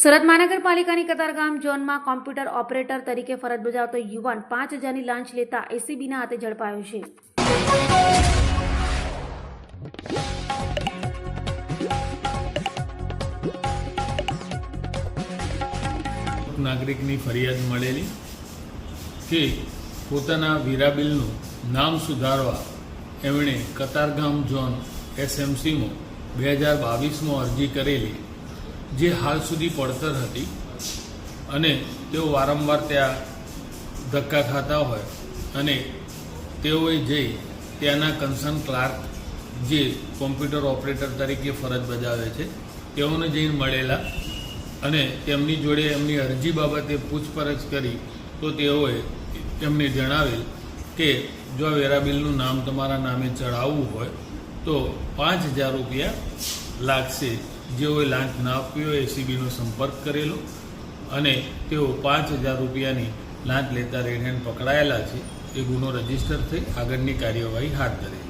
સુરત મહાનગરપાલિકાની કતારગામ ઝોનમાં computer operator તરીકે ફરજ બજાવતો યુવાન પાંચ હજારની લાંચ લેતા એસીબીના હાથે ઝડપાયો છે. નાગરિકની ફરિયાદ મળેલી કે પોતાના વીરાબિલનું નામ સુધારવા એમણે કતારગામ ઝોન એસએમસીમાં બે હજાર બાવીસમાં અરજી કરેલી. જે હાલ સુધી પડતર હતી અને તેઓ વારંવાર ત્યાં ધક્કા ખાતા હોય અને તેઓએ જઈ ત્યાંના કન્સર્ન ક્લાર્ક જે કોમ્પ્યુટર ઓપરેટર તરીકે ફરજ બજાવે છે, તેઓને જઈને મળેલા અને તેમની જોડે એમની અરજી બાબતે પૂછપરછ કરી તો તેઓએ તેમને જણાવેલ કે જો વેરાબિલનું નામ તમારા નામે ચડાવવું હોય તો પાંચ હજાર રૂપિયા લાગશે. જેઓએ લાંચ ના આપ્યો એસીબીનો સંપર્ક કરેલો અને તેઓ પાંચ હજાર રૂપિયાની લાંચ લેતા રેડહેન્ડ પકડાયેલા છે. એ ગુનો રજિસ્ટર થઈ આગળની કાર્યવાહી હાથ ધરી